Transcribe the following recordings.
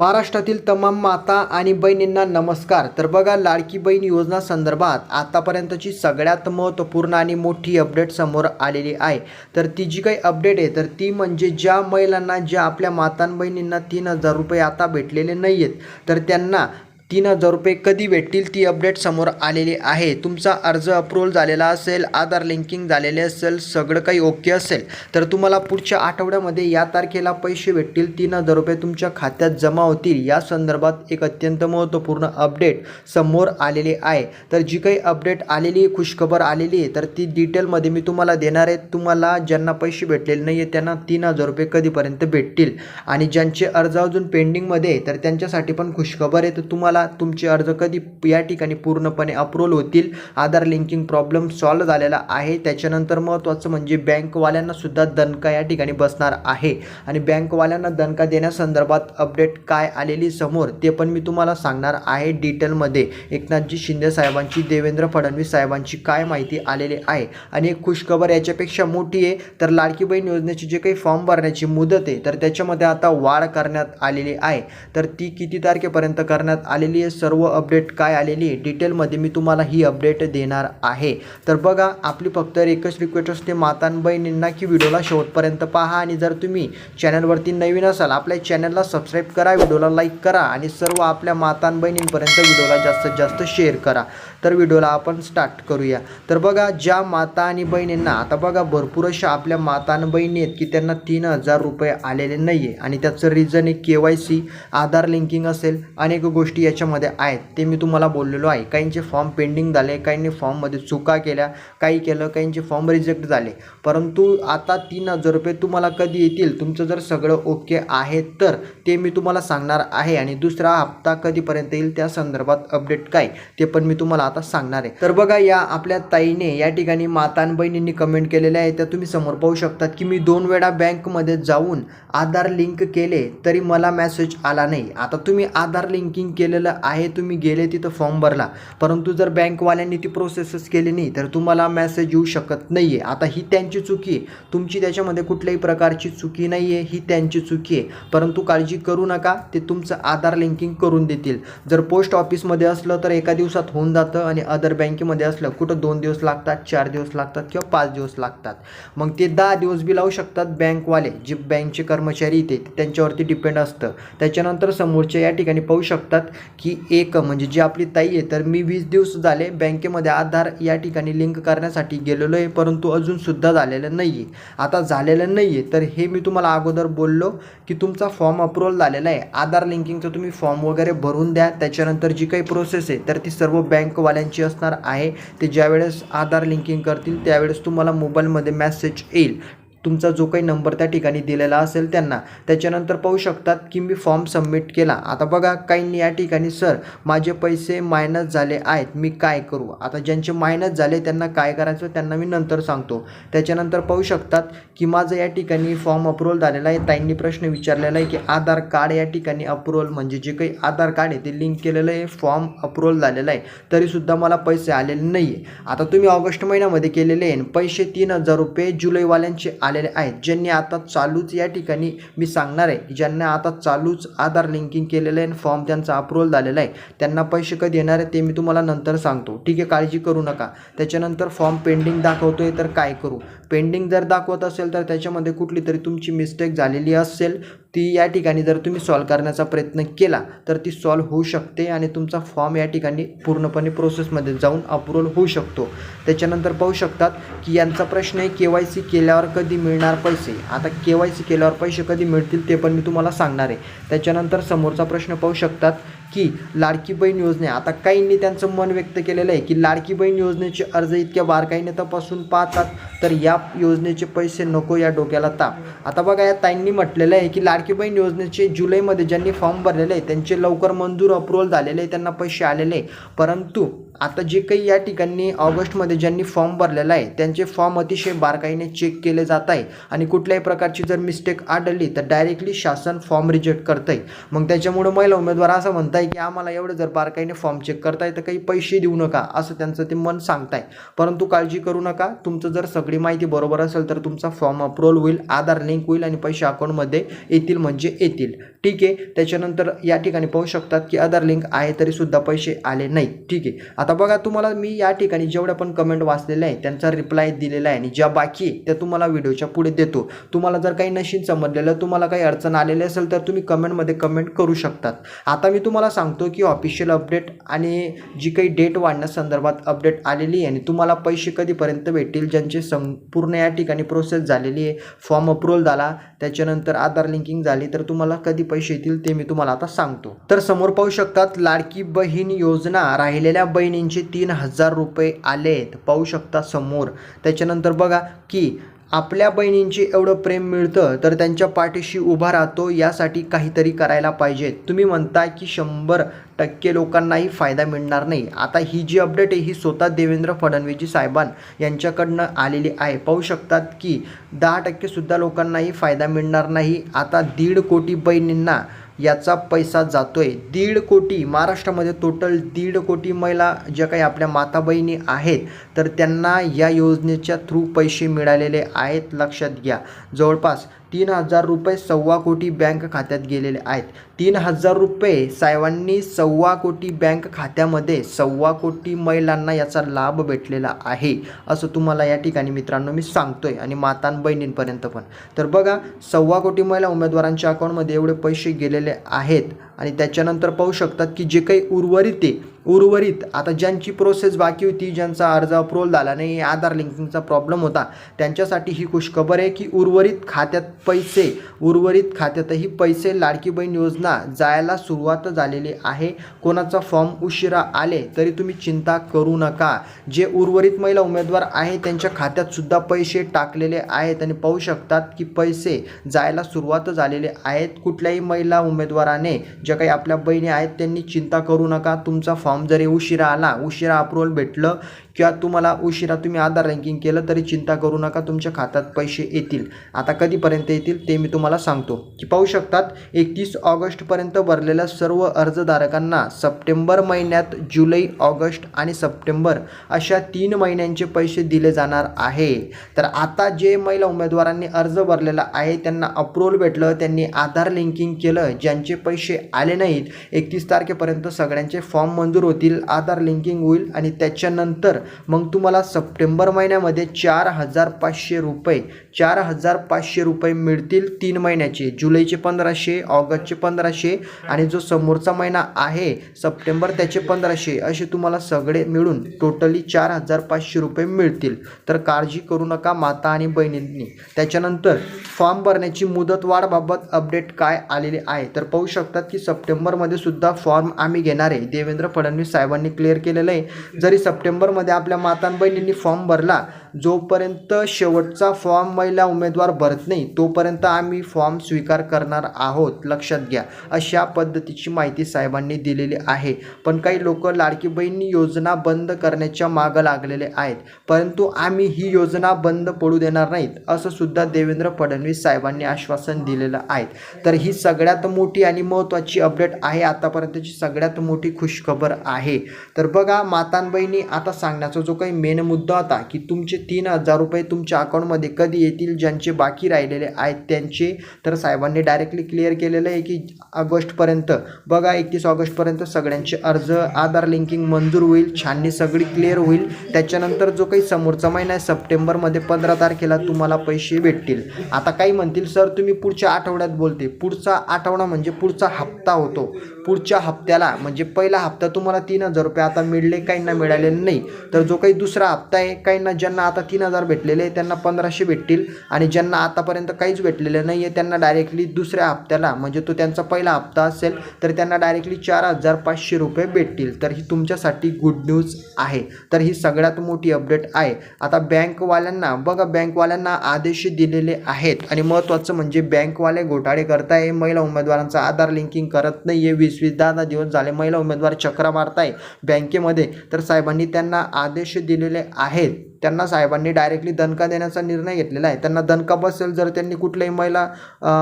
महाराष्ट्रातील तमाम माता आणि बहिणींना नमस्कार. तर बघा लाडकी बहीण योजना संदर्भात आतापर्यंतची सगळ्यात महत्त्वपूर्ण आणि मोठी अपडेट समोर आलेली आहे. तर ती जी काही अपडेट आहे तर ती म्हणजे ज्या महिलांना ज्या आपल्या मातां बहिणींना तीन हजार रुपये आता भेटलेले नाही आहेत तर त्यांना तीन हजार रुपये कधी भेटतील ती अपडेट समोर आलेली आहे. तुमचा अर्ज अप्रूव्हल झालेला असेल आधार लिंकिंग झालेले असेल सगळं काही ओके असेल. तर तुम्हाला पुढच्या आठवड्यामध्ये या तारखेला पैसे भेटतील तीन हजार रुपये तुमच्या खात्यात जमा होतील. या संदर्भात एक अत्यंत महत्त्वपूर्ण अपडेट समोर आलेली आहे. तर जी काही अपडेट आलेली आहे खुशखबर आलेली आहे तर ती डिटेलमध्ये मी तुम्हाला देणार आहे. तुम्हाला ज्यांना पैसे भेटलेले नाही आहे त्यांना तीन हजार रुपये कधीपर्यंत भेटतील. आणि ज्यांचे अर्ज अजून पेंडिंगमध्ये आहे तर त्यांच्यासाठी पण खुशखबर आहे. तर तुम्हाला तुमचे अर्ज कधी या ठिकाणी पूर्णपणे अप्रूव्हल होतील आधार लिंकिंग प्रॉब्लेम सॉल्व झालेला आहे. त्याच्यानंतर महत्त्वाचं म्हणजे बँकवाल्यांना सुद्धा दणका या ठिकाणी बसणार आहे. आणि बँकवाल्यांना दणका देण्यासंदर्भात अपडेट काय आलेली समोर ते पण मी तुम्हाला सांगणार आहे डिटेलमध्ये एकनाथजी शिंदे साहेबांची देवेंद्र फडणवीस साहेबांची काय माहिती आलेली आहे? आणि एक खुशखबर याच्यापेक्षा मोठी आहे तर लाडकी बहीण योजनेची जे काही फॉर्म भरण्याची मुदत आहे तर त्याच्यामध्ये आता वाढ करण्यात आलेली आहे. तर ती किती तारखेपर्यंत करण्यात आली आलेली आहे. सर्व अपडेट काय आलेली आहे? डिटेलमध्ये मी तुम्हाला ही अपडेट देणार आहे. तर बघा आपली फक्त एकच रिक्वेस्ट असते. मातां बहिणींना की व्हिडिओला शेवटपर्यंत पहा. आणि जर तुम्ही चॅनलवरती नवीन असाल आपल्या चॅनलला सबस्क्राईब करा. व्हिडिओला लाईक करा. आणि सर्व आपल्या मातां बहिणींपर्यंत व्हिडिओला जास्तीत जास्त शेअर करा. तर व्हिडिओला आपण स्टार्ट करूया. तर बघा ज्या माता आणि बहिणींना आता बघा भरपूर अशा आपल्या माता आणि बहिणी आहेत की त्यांना तीन हजार रुपये आलेले नाही आहे आणि त्याचं रिझन एक K Y C Aadhaar linking असेल अनेक गोष्टी याच्यामध्ये आहेत. ते मी तुम्हाला बोललेलो आहे. काहींचे फॉर्म पेंडिंग झाले काहींनी फॉर्ममध्ये चुका केल्या काही केलं काहींचे फॉर्म रिजेक्ट झाले. परंतु आता तीन हजार रुपये तुम्हाला कधी येतील तुमचं जर सगळं ओके आहे तर ते मी तुम्हाला सांगणार आहे. आणि दुसरा हप्ता कधीपर्यंत येईल त्या संदर्भात अपडेट काय ते पण मी तुम्हाला आता सांगणार आहे. तर बघा या आपल्या ताईने या ठिकाणी मातान बहिणींनी कमेंट केलेल्या आहे. त्या तुम्ही समोर पाहू शकतात की मी दोन वेळा बँकमध्ये जाऊन आधार लिंक केले तरी मला मेसेज आला नाही. आता तुम्ही आधार लिंकिंग केलेलं आहे तुम्ही गेले तिथं फॉर्म भरला. परंतु जर बँकवाल्यांनी ती प्रोसेसच केली नाही तर तुम्हाला मेसेज येऊ शकत नाही आहे आता ही त्यांची चुकी आहे. तुमची त्याच्यामध्ये कुठल्याही प्रकारची चुकी नाही आहे ही त्यांची चुकी आहे. परंतु काळजी करू नका ते तुमचं आधार लिंकिंग करून देतील. जर पोस्ट ऑफिसमध्ये असलं तर एका दिवसात होऊन जातं. आणि अदर बँकेमध्ये असलं कुठं दोन दिवस लागतात चार दिवस लागतात किंवा पाच दिवस लागतात. मग ते दहा दिवस बी लावू शकतात बँकवाले जे बँकचे कर्मचारी इथे त्यांच्यावरती डिपेंड असतं. त्याच्यानंतर समोरच्या या ठिकाणी पाहू शकतात की एक म्हणजे जी आपली ताई आहे तर मी वीस दिवस झाले बँकेमध्ये आधार या ठिकाणी लिंक करण्यासाठी गेलेलो आहे परंतु अजूनसुद्धा झालेलं नाही आहे आता झालेलं नाही आहे तर हे मी तुम्हाला अगोदर बोललो की तुमचा फॉर्म अप्रूव्हल झालेला आहे. आधार लिंकिंगचं तुम्ही फॉर्म वगैरे भरून द्या त्याच्यानंतर जी काही प्रोसेस आहे तर ती सर्व बँक बँकवाल्यांची असणार आहे. ते ज्यावेळेस आधार लिंकिंग करतील त्यावेळेस तुम्हाला मोबाईलमध्ये मेसेज येईल. तुमचा जो काही नंबर त्या ठिकाणी दिलेला असेल त्यांना त्याच्यानंतर पाहू शकतात की मी फॉर्म सबमिट केला. आता बघा काहींनी या ठिकाणी सर माझे पैसे मायनस झाले आहेत मी काय करू? आता ज्यांचे मायनस झाले त्यांना काय करायचं त्यांना मी नंतर सांगतो. त्याच्यानंतर पाहू शकतात की माझं या ठिकाणी फॉर्म अप्रूव्हल झालेला आहे. ताईंनी प्रश्न विचारलेला आहे की आधार कार्ड या ठिकाणी अप्रूव्हल म्हणजे जे काही आधार कार्ड आहे ते लिंक केलेलं आहे फॉर्म अप्रूव्हल झालेला आहे. तरीसुद्धा मला पैसे आलेले नाही आहे आता तुम्ही ऑगस्ट महिन्यामध्ये केलेले आहे पैसे तीन हजार रुपये जुलैवाल्यांचे आलेले आहेत. ज्यांनी आता चालूच या ठिकाणी मी सांगणार आहे ज्यांना आता चालूच आधार लिंकिंग केलेलं आहे फॉर्म त्यांचा अप्रूव्हल झालेला आहे त्यांना पैसे कधी येणार आहे ते मी तुम्हाला नंतर सांगतो. ठीक आहे काळजी करू नका. त्याच्यानंतर फॉर्म पेंडिंग दाखवतोय तर काय करू? पेंडिंग जर दाखवत असेल तर त्याच्यामध्ये कुठली तरी तुमची मिस्टेक झालेली असेल ती या ठिकाणी जर तुम्ही सॉल्व करण्याचा प्रयत्न केला तर ती सॉल्व होऊ शकते आणि तुमचा फॉर्म या ठिकाणी पूर्णपणे प्रोसेसमध्ये जाऊन अप्रूवल होऊ शकतो. त्याच्यानंतर पाहू शकतात की यांचा प्रश्न आहे के वाय सी केल्यावर कधी मिळणार पैसे? आता के वाय सी केल्यावर पैसे कधी मिळतील ते पण मी तुम्हाला सांगणार आहे. त्याच्यानंतर समोरचा प्रश्न पाहू शकतात की लाडकी बहीण योजने. आता काहींनी त्यांचं मन व्यक्त केलेलं आहे की लाडकी बहीण योजनेचे अर्ज इतक्या बारकाईने तपासून पाहतात तर या योजनेचे पैसे नको या डोक्याला ताप. आता बघा या ताईंनी म्हटलेलं आहे की लाडकी बहीण योजनेचे जुलैमध्ये ज्यांनी फॉर्म भरलेले आहे त्यांचे लवकर मंजूर अप्रूव्हल झालेले आहे त्यांना पैसे आलेले आहे परंतु आता जे काही या ठिकाणी ऑगस्टमध्ये ज्यांनी फॉर्म भरलेला आहे त्यांचे फॉर्म अतिशय बारकाईने चेक केले जात आहे. आणि कुठल्याही प्रकारची जर मिस्टेक आढळली तर डायरेक्टली शासन फॉर्म रिजेक्ट करत आहे मग त्याच्यामुळं महिला उमेदवार असं म्हणत आहे की आम्हाला एवढं जर बारकाईने फॉर्म चेक करताय तर काही पैसे देऊ नका असं त्यांचं ते मन सांगताय. परंतु काळजी करू नका. तुमचं जर सगळी माहिती बरोबर असेल तर तुमचा फॉर्म अप्रूव्हल होईल आधार लिंक होईल आणि पैसे अकाउंटमध्ये येतील म्हणजे येतील. ठीक आहे. त्याच्यानंतर या ठिकाणी पाहू शकतात की अदर लिंक आहे तरी सुद्धा पैसे आले नाही ठीक आहे. आता बघा तुम्हाला मी या ठिकाणी जेवढ्या पण कमेंट वाचलेल्या आहे त्यांचा रिप्लाय दिलेला आहे आणि ज्या बाकी आहे त्या तुम्हाला व्हिडिओच्या पुढे देतो. तुम्हाला जर काही नशीन समजलेलं तुम्हाला काही अडचण आलेली असेल तर तुम्ही कमेंटमध्ये कमेंट करू शकतात. आता मी तुम्हाला सांगतो की ऑफिशियल अपडेट आणि जी काही डेट वाढण्यासंदर्भात अपडेट आलेली आहे आणि तुम्हाला पैसे कधीपर्यंत भेटतील ज्यांचे संपूर्ण या ठिकाणी प्रोसेस झालेली आहे फॉर्म अप्रुव्हल झाला त्याच्यानंतर आधार लिंकिंग झाली तर तुम्हाला कधी पैसे येतील ते मी तुम्हाला आता सांगतो. तर समोर पाहू शकतात लाडकी बहीण योजना राहिलेल्या बहिणींचे तीन हजार रुपये आले आहेत पाहू शकता समोर. त्याच्यानंतर बघा की आपल्या बहिणींचे एवढं प्रेम मिळतं तर त्यांच्या पाठीशी उभा राहतो यासाठी काहीतरी करायला पाहिजे. तुम्ही म्हणताय की शंभर टक्के लोकांनाही फायदा मिळणार नाही. आता ही जी अपडेट आहे ही स्वतः देवेंद्र फडणवीसजी साहेबां यांच्याकडनं आलेली आहे. पाहू शकतात की दहा टक्केसुद्धा लोकांनाही फायदा मिळणार नाही. आता दीड कोटी बहिणींना याचा पैसा जातोय. दीड कोटी महाराष्ट्रामध्ये टोटल दीड कोटी महिला ज्या काही आपल्या माता बहिणी आहेत तर त्यांना या योजनेच्या थ्रू पैसे मिळालेले आहेत. लक्षात घ्या. जवळपास तीन हजार रुपये सव्वा कोटी बँक खात्यात गेलेले आहेत. तीन हजार रुपये साहेबांनी सव्वा कोटी बँक खात्यामध्ये सव्वा कोटी महिलांना याचा लाभ भेटलेला आहे असं तुम्हाला या ठिकाणी मित्रांनो मी सांगतो आहे आणि मातान बहिणींपर्यंत पण. तर बघा सव्वा कोटी महिला उमेदवारांच्या अकाउंटमध्ये एवढे पैसे गेलेले आहेत आणि त्याच्यानंतर पाहू शकतात की जे काही उर्वरित आहे उर्वरित आता ज्यांची प्रोसेस बाकी होती ज्यांचा अर्ज अप्रूव्हल झाला नाही आधार लिंकिंगचा प्रॉब्लेम होता त्यांच्यासाठी ही खुशखबर आहे की उर्वरित खात्यात पैसे उर्वरित खात्यातही पैसे लाडकी बहीण योजना जायला सुरुवात झालेली आहे. कोणाचा फॉर्म उशिरा आले तरी तुम्ही चिंता करू नका. जे उर्वरित महिला उमेदवार आहे त्यांच्या खात्यातसुद्धा पैसे टाकलेले आहेत आणि पाहू शकतात की पैसे जायला सुरुवात झालेले आहेत. कुठल्याही महिला उमेदवाराने ज्या काही आपल्या बहिणी आहेत त्यांनी चिंता करू नका. तुमचा फॉर्म जरी उशिरा आला उशिरा अप्रुव्हल भेटलं किंवा तुम्हाला उशिरा तुम्ही आधार रँकिंग केलं तरी चिंता करू नका तुमच्या खात्यात पैसे येतील. आता कधीपर्यंत येतील ते मी तुम्हाला सांगतो. की पाहू शकतात एकतीस ऑगस्टपर्यंत भरलेल्या सर्व अर्जधारकांना सप्टेंबर महिन्यात जुलै ऑगस्ट आणि सप्टेंबर अशा तीन महिन्यांचे पैसे दिले जाणार आहे. तर आता जे महिला उमेदवारांनी अर्ज भरलेला आहे त्यांना अप्रुव्हल भेटलं त्यांनी आधार लिंकिंग केलं ज्यांचे पैसे आले नाहीत एकतीस तारखेपर्यंत सगळ्यांचे फॉर्म मंजूर होतील आधार लिंकिंग होईल आणि त्याच्यानंतर मग तुम्हाला सप्टेंबर महिन्यामध्ये चार हजार पाचशे रुपये चार हजार पाचशे रुपये मिळतील तीन महिन्याचे. जुलैचे पंधराशे ऑगस्टचे पंधराशे आणि जो समोरचा महिना आहे सप्टेंबर त्याचे पंधराशे असे तुम्हाला सगळे मिळून टोटली चार हजार पाचशे रुपये मिळतील. तर काळजी करू नका माता आणि बहिणींनी. त्याच्यानंतर फॉर्म भरण्याची मुदतवाढबाबत अपडेट काय आलेले आहे? तर पाहू शकतात की सप्टेंबरमध्ये सुद्धा फॉर्म आम्ही घेणार आहे. देवेंद्र फडणवीस साहेबांनी क्लिअर केलेलं आहे. जरी सप्टेंबरमध्ये आपल्या माता आणि बहिणींनी फॉर्म भरला जोपर्यंत शेवटचा फॉर्म महिला उमेदवार भरत नाही तोपर्यंत आम्ही फॉर्म स्वीकार करणार आहोत. लक्षात घ्या अशा पद्धतीची माहिती साहेबांनी दिलेली आहे. पण काही लोक लाडकी बहीण योजना बंद करण्याच्या मागं लागलेले आहेत. परंतु आम्ही ही योजना बंद पडू देणार नाहीत असं सुद्धा देवेंद्र फडणवीस साहेबांनी आश्वासन दिलेलं आहे. तर ही सगळ्यात मोठी आणि महत्त्वाची अपडेट आहे आतापर्यंतची सगळ्यात मोठी खुशखबर आहे. तर बघा मातांबहिणी आता सांगण्याचा जो काही मेन मुद्दा होता की तुमचे तीन हजार रुपये तुमच्या अकाउंटमध्ये कधी येतील ज्यांचे बाकी राहिलेले आहेत त्यांचे? तर साहेबांनी डायरेक्टली क्लिअर केलेलं आहे की ऑगस्टपर्यंत. बघा एकतीस ऑगस्टपर्यंत सगळ्यांचे अर्ज आधार लिंकिंग मंजूर होईल छाननी सगळी क्लिअर होईल. त्याच्यानंतर जो काही समोरचा महिना आहे सप्टेंबरमध्ये पंधरा तारखेला तुम्हाला पैसे भेटतील. आता काही म्हणतील? सर तुम्ही पुढच्या आठवड्यात बोलते. पुढचा आठवडा म्हणजे पुढचा हप्ता होतो. पुढच्या हप्त्याला म्हणजे पहिला हप्ता तुम्हाला तीन हजार रुपये आता मिळले काहींना मिळालेले नाही. तर जो काही दुसरा हप्ता आहे काहींना ज्यांना आता तीन हजार भेटलेले आहे त्यांना पंधराशे भेटतील आणि ज्यांना आतापर्यंत काहीच भेटलेलं नाही आहे त्यांना डायरेक्टली दुसऱ्या हप्त्याला म्हणजे तो त्यांचा पहिला हप्ता असेल तर त्यांना डायरेक्टली चार हजार पाचशे रुपये भेटतील. तर ही तुमच्यासाठी गुड न्यूज आहे. तर ही सगळ्यात मोठी अपडेट आहे. आता बँकवाल्यांना बघा बँकवाल्यांना आदेश दिलेले आहेत. आणि महत्त्वाचं म्हणजे बँकवाले घोटाळे करताय महिला उमेदवारांचा आधार लिंकिंग करत नाही आहे वीस वीस दहा दहा दिवस झाले महिला उमेदवार चक्रा मारताय बँकेमध्ये. तर साहेबांनी त्यांना आदेश दिलेले आहेत. त्यांना साहेब साहेबांनी डायरेक्टली दणका देण्याचा निर्णय घेतलेला आहे. त्यांना दणका बसेल जर त्यांनी कुठल्याही महिला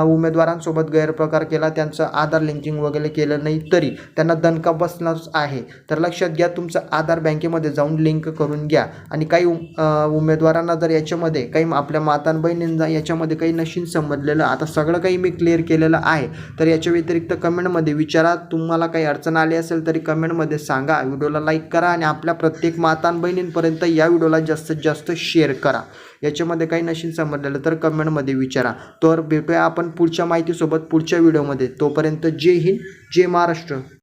उमेदवारांसोबत गैरप्रकार केला त्यांचं आधार लिंकिंग वगैरे केलं नाही तरी त्यांना दणका बसणारच आहे. तर लक्षात घ्या तुमचं आधार बँकेमध्ये जाऊन लिंक करून घ्या. आणि काही उम- उमेदवारांना जर याच्यामध्ये काही आपल्या मातां बहिणींना याच्यामध्ये काही नशीन समजलेलं आता सगळं काही मी क्लिअर केलेलं आहे. तर याच्या व्यतिरिक्त कमेंटमध्ये विचारा. तुम्हाला काही अडचण आली असेल तरी कमेंटमध्ये सांगा. व्हिडिओला लाईक करा आणि आपल्या प्रत्येक मातां बहिणींपर्यंत या व्हिडिओला जास्तीत जास्त जास्त शेअर करा. याच्यामध्ये काही नशीन समजलेलं तर कमेंटमध्ये विचारा. तर भेटूया आपण पुढच्या माहितीसोबत पुढच्या व्हिडिओमध्ये तोपर्यंत जय हिंद जय महाराष्ट्र.